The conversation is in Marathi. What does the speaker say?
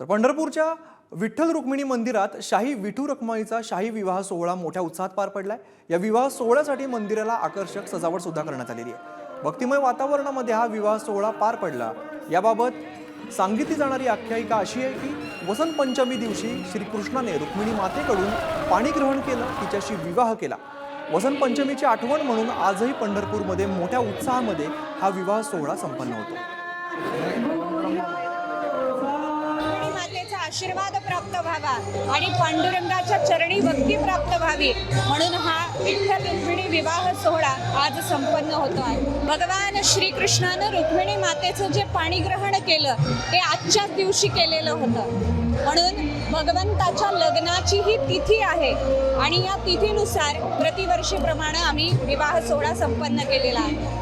तर पंढरपूरच्या विठ्ठल रुक्मिणी मंदिरात शाही विठू रखमाईचा शाही विवाह सोहळा मोठ्या उत्साहात पार पडलाय. या विवाह सोहळ्यासाठी मंदिराला आकर्षक सजावट सुद्धा करण्यात आलेली आहे. भक्तिमय वातावरणामध्ये हा विवाह सोहळा पार पडला. याबाबत सांगितली जाणारी आख्यायिका अशी आहे की वसंत पंचमी दिवशी श्रीकृष्णाने रुक्मिणी मातेकडून पाणी ग्रहण केलं तिच्याशी विवाह केला. वसंत पंचमीची आठवण म्हणून आजही पंढरपूरमध्ये मोठ्या उत्साहामध्ये हा विवाह सोहळा संपन्न होतो. आशीर्वाद प्राप्त व्हावा आणि पांडुरंगाच्या चरणी भक्ती प्राप्त व्हावी. म्हणून हा विठ्ठल रुक्मिणी विवाह सोहळा आज संपन्न होतो आहे. भगवान श्रीकृष्णानं रुक्मिणी मातेचं जे पाणीग्रहण केलं ते आजच्याच दिवशी केलेलं होतं. म्हणून भगवंताच्या लग्नाची ही तिथी आहे आणि या तिथीनुसार प्रतिवर्षीप्रमाणे आम्ही विवाह सोहळा संपन्न केलेला आहे.